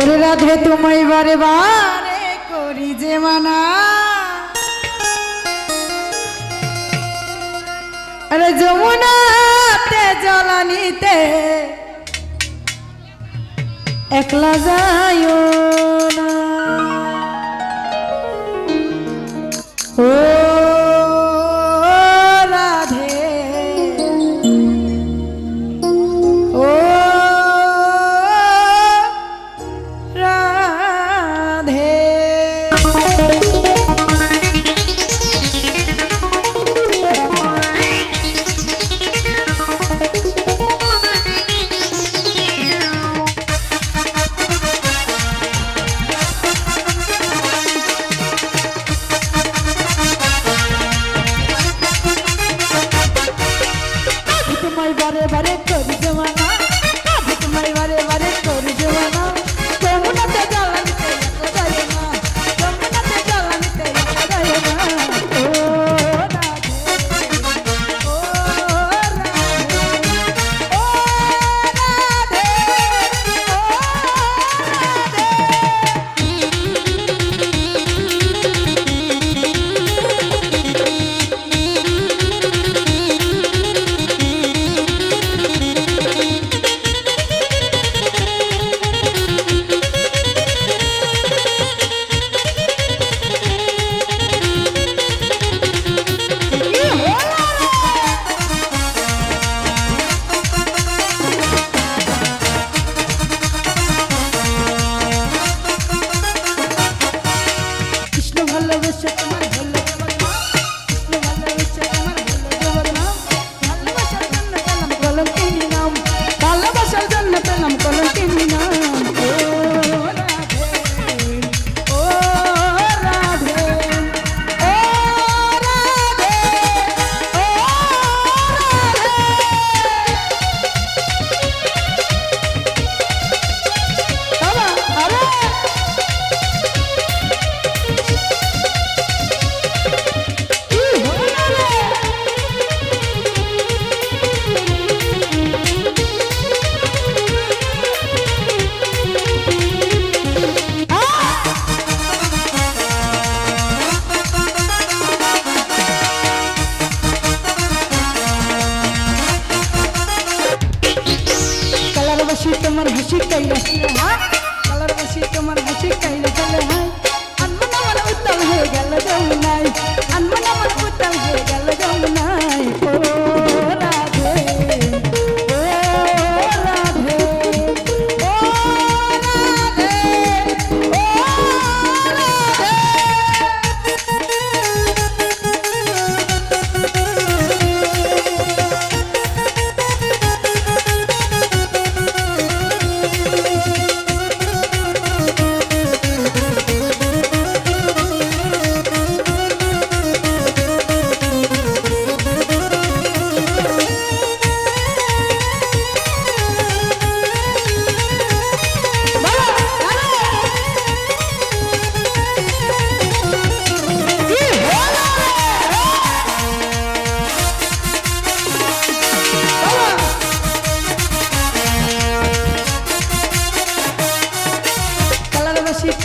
ওরে রাধে তোমায় বারে বারে করি যে মানা। আরে যমুনাতে জলানিতে একলা যায় বারে বারে হাসি কাইরা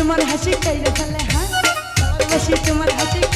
तुम्हारे हँसी कैसे चले हाँ। हसी तुम्हारे हसी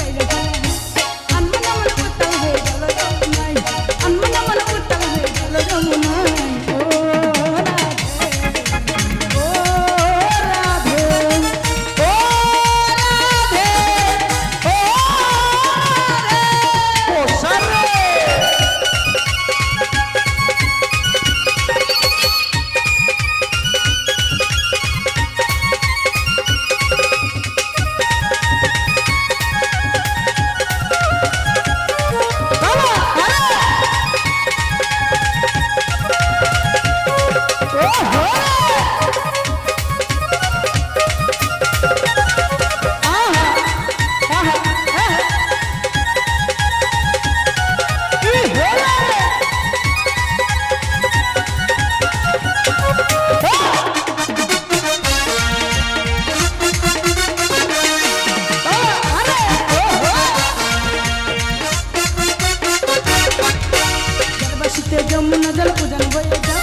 दरवेश ते नजल जल पूजन वेदा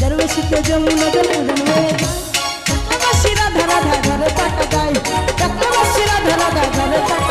दरवेश ते जमुन जल पूजन वेदा तकवा शिरा धरा धरा धर तक गाई तकवा शिरा धरा धरा धर